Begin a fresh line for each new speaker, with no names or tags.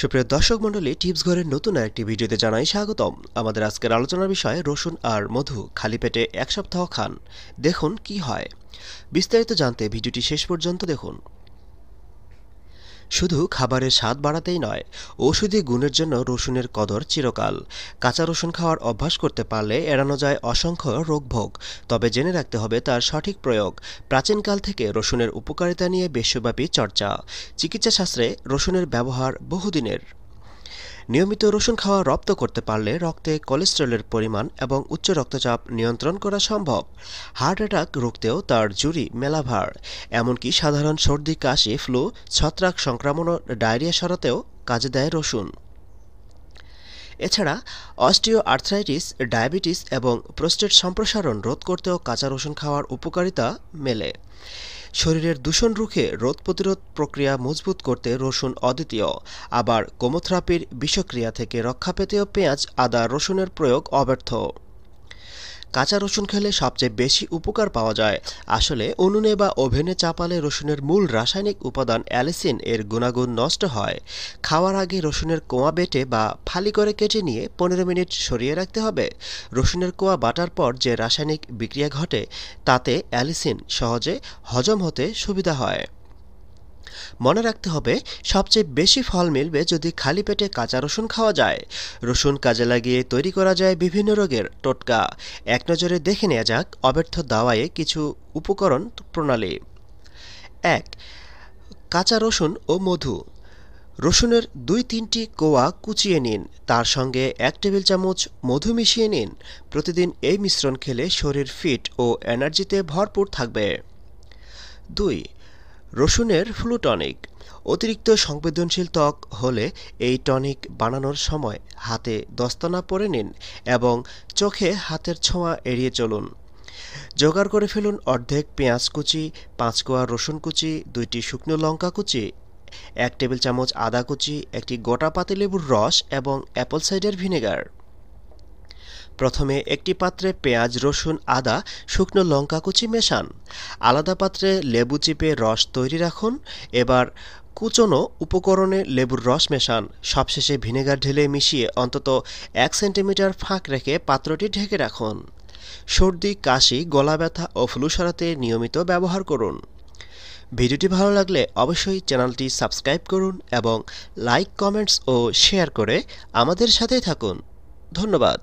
সুপ্রিয় দর্শক মণ্ডলী, টিপস ঘরের নতুন একটি ভিডিওতে জানাই স্বাগতম। আমাদের আজকের আলোচনার বিষয় রসুন আর মধু, খালি পেটে এক সপ্তাহ খান। দেখুন কি হয়। বিস্তারিত জানতে ভিডিওটি শেষ পর্যন্ত দেখুন। শুধু খাবারের স্বাদ বাড়াতেই নয়, ঔষধি গুণের জন্য রসুনের কদর চিরকাল। কাঁচা রসুন খাওয়ার অভ্যাস করতে পারলে এড়ানো যায় অসংখ্য রোগভোগ, তবে জেনে রাখতে হবে তার সঠিক প্রয়োগ। প্রাচীনকাল থেকে রসুনের উপকারিতা নিয়ে বিশ্বব্যাপী চর্চা। চিকিৎসাশাস্ত্রে রসুনের ব্যবহার বহুদিনের। নিয়মিত রসুন খাওয়া রপ্ত করতে পারলে রক্তে কোলেস্টেরলের পরিমাণ এবং উচ্চ রক্তচাপ নিয়ন্ত্রণ করা সম্ভব। হার্ট অ্যাটাক রুখতেও তার জুরি মেলাভার। এমনকি সাধারণ সর্দি, কাশি, ফ্লু, ছত্রাক সংক্রমণ ও ডায়রিয়া সরাতেও কাজে দেয় রসুন। এছাড়া অস্টিও আর্থ্রাইটিস ডায়াবেটিস এবং প্রোস্টেট সম্প্রসারণ রোধ করতেও কাঁচা রসুন খাওয়ার উপকারিতা মেলে। শরীরের দূষণ রুখে রোধ প্রতিরোধ প্রক্রিয়া মজবুত করতে রসুন অদ্বিতীয়। আবার কোমোথেরাপির বিষক্রিয়া থেকে রক্ষা পেতেও পেঁয়াজ, আদা, রসুনের প্রয়োগ অব্যর্থ। কাঁচা রসুন খেলে সবচেয়ে বেশি উপকার পাওয়া যায়। আসলে, উনুনে বা ওভেনে চাপালে রসুনের মূল রাসায়নিক উপাদান অ্যালিসিন এর গুণাগুণ নষ্ট হয়। খাওয়ার আগে রসুনের কোয়া বেটে বা ফালি করে কেটে নিয়ে পনেরো মিনিট সরিয়ে রাখতে হবে। রসুনের কোয়া বাটার পর যে রাসায়নিক বিক্রিয়া ঘটে, তাতে অ্যালিসিন সহজে হজম হতে সুবিধা হয়। মনে রাখতে হবে, সবচেয়ে বেশি ফল মিলবে যদি খালি পেটে কাঁচা রসুন খাওয়া যায়। রসুন কাজে লাগিয়ে তৈরি করা যায় বিভিন্ন রোগের টোটকা। এক নজরে দেখে নেওয়া যাক অব্যর্থ দাওয়ায়ে কিছু উপকরণ প্রণালী। এক, কাঁচা রসুন ও মধু। রসুনের দুই তিনটি কোয়া কুচিয়ে নিন, তার সঙ্গে এক টেবিল চামচ মধু মিশিয়ে নিন। প্রতিদিন এই মিশ্রণ খেলে শরীর ফিট ও এনার্জিতে ভরপুর থাকবে। দুই রসুনের ফ্লু টনিক অতিরিক্ত সংবেদনশীল ত্বক হলে এই টনিক বানানোর সময় হাতে দস্তানা পরে নিন এবং চোখে হাতের ছোঁয়া এড়িয়ে চলুন। জোগাড় করে ফেলুন অর্ধেক পেঁয়াজ কুচি, পাঁচ কোয়া রসুন কুচি, দুইটি শুকনো লঙ্কা কুচি, এক টেবিল চামচ আদা কুচি, একটি গোটা পাতিলেবুর রস এবং অ্যাপল সাইডার ভিনেগার। প্রথমে একটি পাত্রে পেঁয়াজ, রসুন, আদা, শুকনো লঙ্কা কুচি মেশান। আলাদা পাত্রে লেবু চিপে রস তৈরি রাখুন। এবার কুচনো উপকরণে লেবুর রস মেশান। সবশেষে ভিনেগার ঢেলে মিশিয়ে অন্তত এক সেন্টিমিটার ফাঁক রেখে পাত্রটি ঢেকে রাখুন। সর্দি, কাশি, গলা ব্যথা ও ফ্লু সারাতে নিয়মিত ব্যবহার করুন। ভিডিওটি ভালো লাগলে অবশ্যই চ্যানেলটি সাবস্ক্রাইব করুন এবং লাইক, কমেন্টস ও শেয়ার করে আমাদের সাথেই থাকুন। ধন্যবাদ।